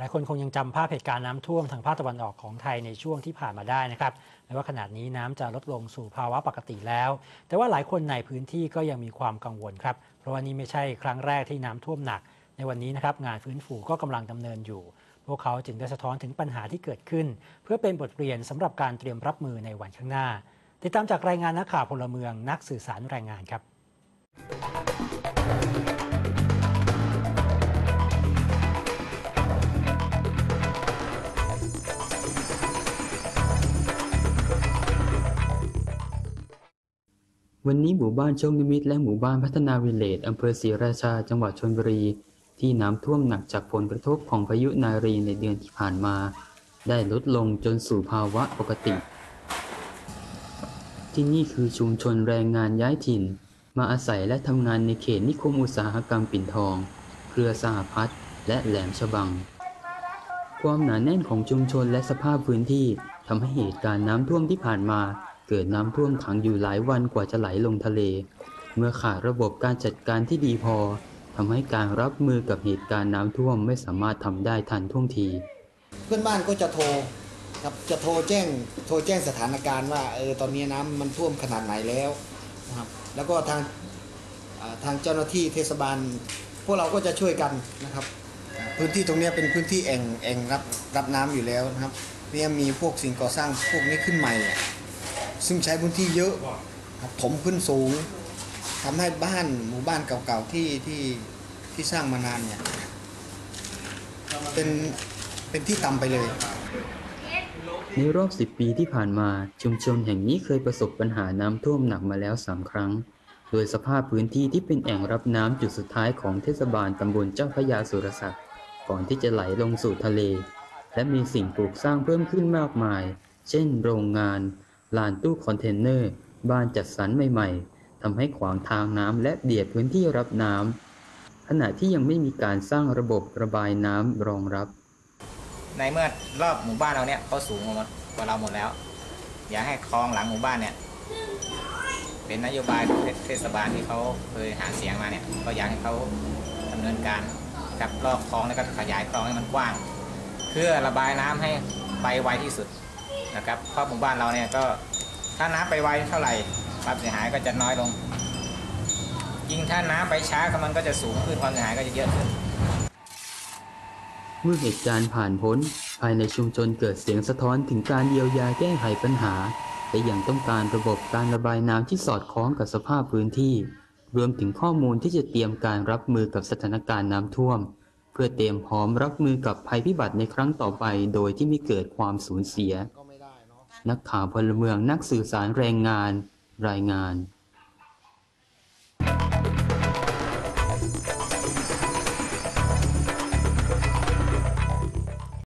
หลายคนคงยังจำภาพเหตุการณ์น้ำท่วมทางภาคตะวันออกของไทยในช่วงที่ผ่านมาได้นะครับแม้ว่าขนาดนี้น้ำจะลดลงสู่ภาวะปกติแล้ว แต่ว่าหลายคนในพื้นที่ก็ยังมีความกังวลครับ เพราะว่านี่ไม่ใช่ครั้งแรกที่น้ำท่วมหนัก ในวันนี้นะครับงานฟื้นฟูก็กำลังดำเนินอยู่ พวกเขาจึงได้สะท้อนถึงปัญหาที่เกิดขึ้น เพื่อเป็นบทเรียนสำหรับการเตรียมรับมือในวันข้างหน้า ติดตามจากรายงานนักข่าวพลเมืองนักสื่อสารแรายงานครับ วันนี้หมู่บ้านโชคนิมิตและหมู่บ้านพัฒนาวิเลจอำเภอศรีราชา จังหวัดชลบุรี ที่น้ำท่วมหนักจากผลกระทบของพายุนารีในเดือนที่ผ่านมา ได้ลดลงจนสู่ภาวะปกติ ที่นี่คือชุมชนแรงงานย้ายถิ่น มาอาศัยและทำงานในเขตนิคมอุตสาหกรรมปิ่นทอง เครือสหพัฒน์และแหลมฉบัง ความหนาแน่นของชุมชนและสภาพพื้นที่ทำให้เหตุการณ์น้ำท่วมที่ผ่านมา เกิดน้ำท่วมขังอยู่หลายวันกว่าจะไหลลงทะเล เมื่อขาดระบบการจัดการที่ดีพอทำให้การรับมือกับเหตุการณ์น้ำท่วมไม่สามารถทำได้ทันท่วงที เพื่อนบ้านก็จะโทรครับจะโทรแจ้งโทรแจ้งสถานการณ์ว่าเออตอนนี้น้ำมันท่วมขนาดไหนแล้วนะครับแล้วก็ทางทางเจ้าหน้าที่เทศบาล พวกเราก็จะช่วยกันนะครับ พื้นที่ตรงนี้เป็นพื้นที่แอ่งแอ่งรับรับน้ำอยู่แล้วนะครับเนี่ยมีพวกสิ่งก่อสร้างพวกนี้ขึ้นใหม่ ซึ่งใช้พื้นที่เยอะครับถมขึ้นสูงทำให้บ้านหมู่บ้านเก่าๆที่ที่ที่สร้างมานานเนี่ยเป็นเป็นที่ต่ำไปเลย ในรอบ 10 ปีที่ผ่านมาชุมชนแห่งนี้เคยประสบปัญหาน้ำท่วมหนักมาแล้ว 3 ครั้ง โดยสภาพพื้นที่ที่เป็นแอ่งรับน้ำจุดสุดท้ายของเทศบาลตำบลเจ้าพระยาสุรศักดิ์ก่อนที่จะไหลลงสู่ทะเล และมีสิ่งปลูกสร้างเพิ่มขึ้นมากมาย เช่น โรงงาน ลานตู้คอนเทนเนอร์ บ้านจัดสรรใหม่ ๆทำให้ขวางทางน้ำและเบียดพื้นที่รับน้ำขณะที่ยังไม่มีการสร้างระบบระบายน้ำรองรับ ในเมื่อรอบหมู่บ้านเราเนี่ยเขาสูงกว่าหมดกว่าเราหมดแล้ว อยากให้คลองหลังหมู่บ้านเนี่ยเป็นนโยบายของเทศบาลที่เขาเคยหาเสียงมาเนี่ยก็อยากให้เขาดำเนินการกับรอบคลองแล้วก็ขยายคลองให้มันกว้าง เพื่อระบายน้ำให้ไปไวที่สุดนะครับเพราะหมู่บ้านเราเนี่ยก็ ถ้าน้ำไปไวเท่าไหร่ความเสียหายก็จะน้อยลง ยิ่งถ้าน้ำไปช้าก็มันก็จะสูงขึ้นความเสียหายก็จะเยอะขึ้น เมื่อเหตุการณ์ผ่านพ้น ภายในชุมชนเกิดเสียงสะท้อนถึงการเยียวยาแก้ไขปัญหาและยังต้องการระบบการระบายน้ำที่สอดคล้องกับสภาพพื้นที่ รวมถึงข้อมูลที่จะเตรียมการรับมือกับสถานการณ์น้ำท่วม เพื่อเตรียมพร้อมรับมือกับภัยพิบัติในครั้งต่อไป โดยที่ไม่เกิดความสูญเสีย นักข่าวพลเมืองนักสื่อสารแรงงานรายงาน